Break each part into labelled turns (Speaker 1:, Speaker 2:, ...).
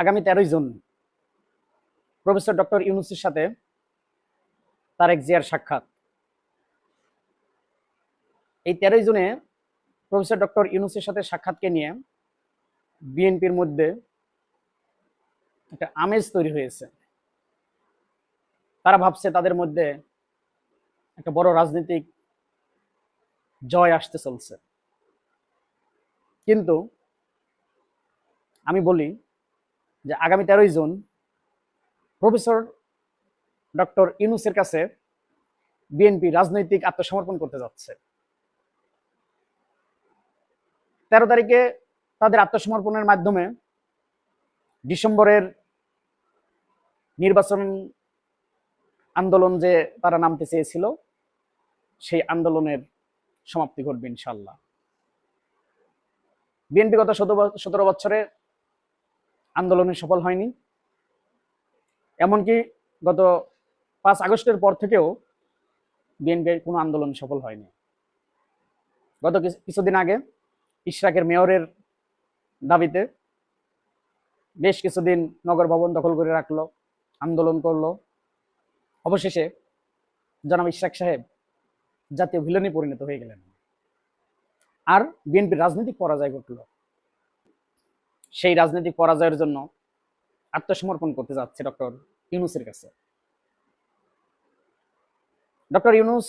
Speaker 1: আগামী তেরোই June professor doctor ইউনুসের সাথে তারেক জিয়ার সাক্ষাৎ। এই তেরোই জুনে প্রফেসর ডক্টর ইউনুসের সাথে সাক্ষাৎকে নিয়ে বিএনপির মধ্যে একটা আমেজ তৈরি হয়েছে। তারা ভাবছে তাদের মধ্যে একটা বড় রাজনৈতিক জয় আসতে চলছে। কিন্তু আমি বলি যে আগামী তেরোই জুন প্রফেসর ডক্টর ইউনুসের কাছে বিএনপি রাজনৈতিক আত্মসমর্পণ করতে যাচ্ছে। তেরো তারিখে তাদের আত্মসমর্পণের মাধ্যমে ডিসেম্বরের নির্বাচন আন্দোলন যে তারা নামতে চেয়েছিল, সেই আন্দোলনের সমাপ্তি ঘটবে ইনশাল্লাহ। বিএনপি গত সতেরো বছরে আন্দোলনে সফল হয়নি। এমনকি গত পাঁচ আগস্টের পর থেকেও বিএনপির কোনো আন্দোলন সফল হয়নি। গত কিছুদিন আগে ইশরাকের মেয়রের দাবিতে বেশ কিছুদিন নগর ভবন দখল করে রাখল, আন্দোলন করল। অবশেষে জনাব ইশরাক সাহেব জাতীয় ভিলনে পরিণত হয়ে গেলেন। আর বিএনপির রাজনৈতিক পরাজয় ঘটল। সেই রাজনৈতিক পরাজয়ের জন্য আত্মসমর্পণ করতে যাচ্ছে ডক্টর ইউনুসের কাছে। ডক্টর ইউনুস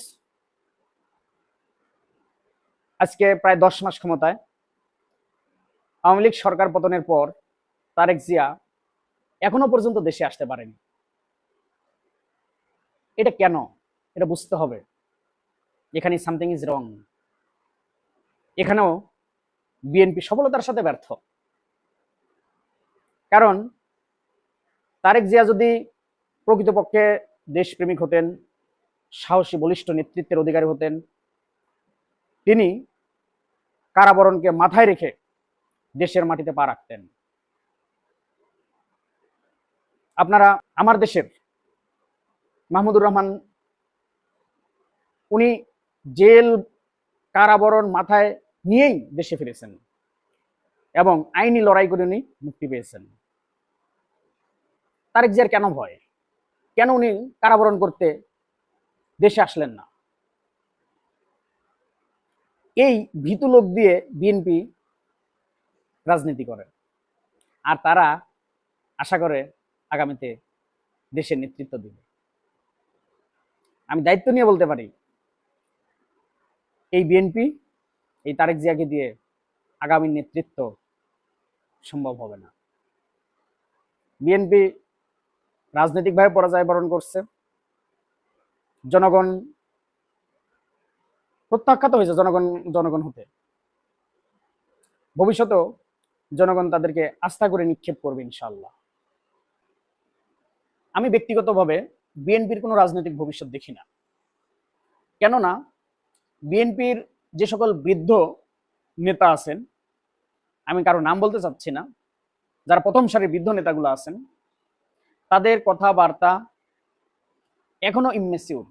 Speaker 1: আজকে প্রায় দশ মাস ক্ষমতায়। আওয়ামী লীগ সরকার পতনের পর তারেক জিয়া এখনও পর্যন্ত দেশে আসতে পারেনি। এটা কেন? এটা বুঝতে হবে। এখানে সামথিং ইজ রং এখানেও বিএনপি সফলতার সাথে ব্যর্থ। কারণ তারেক জিয়া যদি প্রকৃতপক্ষে দেশপ্রেমিক হতেন, সাহসী বলিষ্ঠ নেতৃত্বের অধিকারী হতেন, তিনি কারাবরণকে মাথায় রেখে দেশের মাটিতে পা রাখতেন। আপনারা আমার দেশের মাহমুদুর রহমান, উনি জেল, কারাবরণ মাথায় নিয়েই দেশে ফিরেছেন এবং আইনি লড়াই করে উনি মুক্তি পেয়েছেন। তারেক জিয়ার কেন ভয়? কেন উনি কারাবরণ করতে দেশে আসলেন না? এই ভীতু লোক দিয়ে বিএনপি রাজনীতি করে। আর তারা আশা করে আগামীতে দেশের নেতৃত্ব দিবে। আমি দায়িত্ব নিয়ে বলতে পারি, এই বিএনপি এই তারেক জিয়াকে দিয়ে আগামী নেতৃত্ব সম্ভব হবে না। বিএনপি রাজনৈতিকভাবে পরাজয় বরণ করছে। জনগণ প্রত্যাখ্যাত হয়েছে জনগণ জনগণ হতে। ভবিষ্যতেও জনগণ তাদেরকে আস্থা করে নিক্ষেপ করবে ইনশাল্লাহ আমি ব্যক্তিগতভাবে বিএনপির কোনো রাজনৈতিক ভবিষ্যৎ দেখি না। কেননা বিএনপির যে সকল বৃদ্ধ নেতা আছেন, আমি কারও নাম বলতে চাচ্ছি না, যারা প্রথম সারির বৃদ্ধ নেতাগুলো আছেন তাদের কথাবার্তা এখনও ইমেসিউর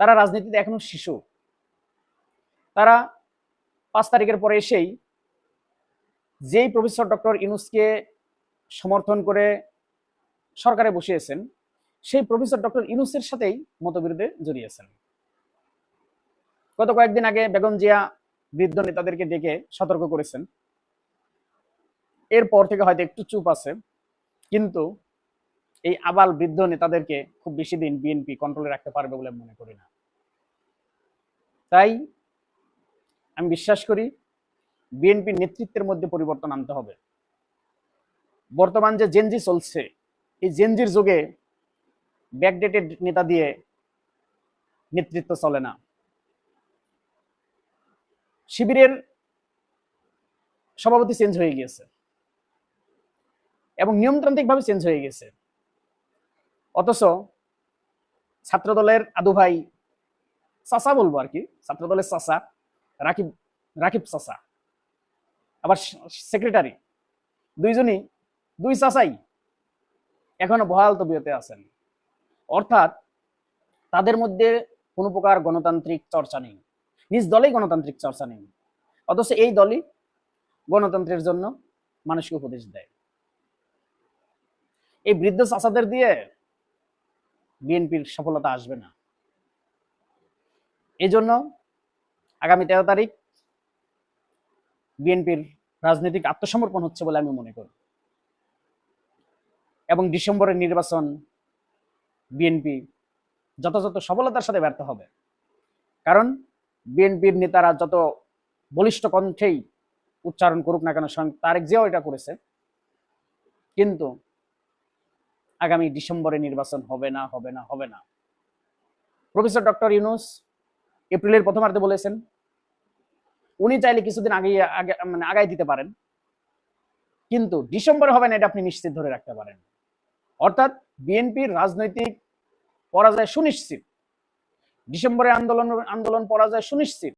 Speaker 1: তারা রাজনীতিতে এখনও শিশু। তারা পাঁচ তারিখের পরে এসেই যেই প্রফেসর ডক্টর ইনুসকে সমর্থন করে সরকারে বসিয়েছেন, সেই প্রফেসর ডক্টর ইনুসের সাথেই মতবিরোধে জড়িয়েছেন। গত কয়েকদিন আগে বেগম জিয়া বৃদ্ধ নেতাদেরকে ডেকে সতর্ক করেছেন। এরপর থেকে হয়তো একটু চুপ আছে। কিন্তু এই আবাল বৃদ্ধ নেতাদেরকে খুব বেশি দিন বিএনপি কন্ট্রোলে রাখতে পারবে বলে মনে করি না। তাই আমি বিশ্বাস করি বিএনপির নেতৃত্বের মধ্যে পরিবর্তন আনতে হবে। বর্তমান যে জেনজি চলছে, এই জেনজির যুগে ব্যাকডেটেড নেতা দিয়ে নেতৃত্ব চলে না। শিবিরের সভাপতি চেঞ্জ হয়ে গিয়েছে। এবং নিয়মতান্ত্রিকভাবে চেঞ্জ হয়ে গেছে। অথচ ছাত্রদলের আদু ভাই চাচা বলব আর কি, ছাত্রদলের চাচা রাকিব রাকিব চাচা। আবার সেক্রেটারি দুইজনই, দুই চাচাই এখনও বহাল তবিয়তে আছেন। অর্থাৎ তাদের মধ্যে কোনো প্রকার গণতান্ত্রিক চর্চা নেই। নিজ দলেই গণতান্ত্রিক চর্চা নেই। অথচ এই দলই গণতন্ত্রের জন্য মানুষকে উপদেশ দেয়। এই বৃদ্ধ চাচাদের দিয়ে বিএনপির সফলতা আসবে না। এই জন্য আগামী তেরো তারিখ বিএনপির রাজনৈতিক আত্মসমর্পণ হচ্ছে বলে আমি মনে করি। এবং ডিসেম্বরের নির্বাচন বিএনপি যথাযথ সফলতার সাথে ব্যর্থ হবে। কারণ বিএনপির নেতারা যত বলিষ্ঠ কণ্ঠেই উচ্চারণ করুক না কেন, স্বয়ং তারেক জিয়াও এটা করেছে। কিন্তু আগামী ডিসেম্বরে নির্বাচন হবে না হবে না হবে না। প্রফেসর ডক্টর ইউনুস এপ্রিলের প্রথমার্ধে বলেছেন, উনি চাইলে কিছুদিন আগে আগে মানে আগাই দিতে পারেন। কিন্তু ডিসেম্বরে হবে না, এটা আপনি নিশ্চিত ধরে রাখতে পারেন। অর্থাৎ বিএনপির রাজনৈতিক পরাজয় সুনিশ্চিত। ডিসেম্বরে আন্দোলন আন্দোলন পরাজয় সুনিশ্চিত।